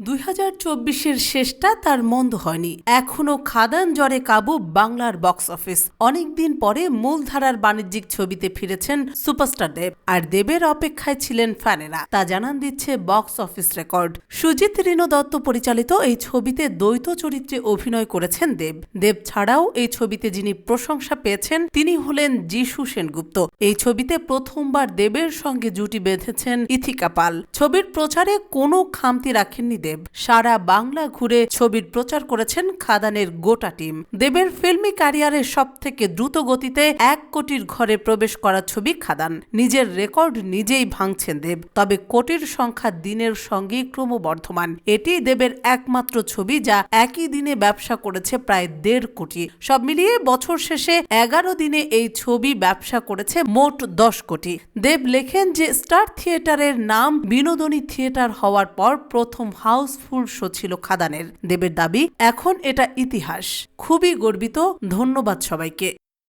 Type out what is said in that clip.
দুই হাজার চব্বিশের শেষটা তার মন্দ হয়নি। এখনও খাদান জ্বরে কাবু বাংলার বক্স অফিস। অনেকদিন পরে মূলধারার বাণিজ্যিক ছবিতে ফিরেছেন সুপারস্টার দেব। আর দেবের অপেক্ষায় ছিলেন ফ্যানেরা। তা জানান দিচ্ছে box office record. Sujit Rino Dutta পরিচালিত এই ছবিতে দ্বৈত চরিত্রে অভিনয় করেছেন দেব। দেব ছাড়াও এই ছবিতে যিনি প্রশংসা পেয়েছেন, তিনি হলেন যিশু সেনগুপ্ত। এই ছবিতে প্রথমবার দেবের সঙ্গে জুটি বেঁধেছেন ইথিকা পাল। ছবির প্রচারে কোনো খামতি রাখেননি দেব। সারা বাংলা ঘুরে ছবির প্রচার করেছেন খাদানের গোটা টিম। দেবের ফিল্মি ক্যারিয়ারের সব থেকে দ্রুত গতিতে এক কোটির ঘরে প্রবেশ করা ছবি খাদান। নিজের রেকর্ড নিজেই ভাঙছেন দেব। তবে কোটির সংখ্যা দিনের সঙ্গে ক্রমবর্ধমান। এটি দেবের একমাত্র ছবি যা একই দিনে ব্যবসা করেছে প্রায় দেড় কোটি। সব মিলিয়ে বছর শেষে এগারো দিনে এই ছবি ব্যবসা করেছে মোট দশ কোটি। দেব লেখেন যে স্টার থিয়েটারের নাম বিনোদনী থিয়েটার হওয়ার পর প্রথম হাউসফুল শো ছিল খাদানের। দেবের দাবি এখন এটা ইতিহাস। খুবই গর্বিত ধন্যবাদ সবাইকে।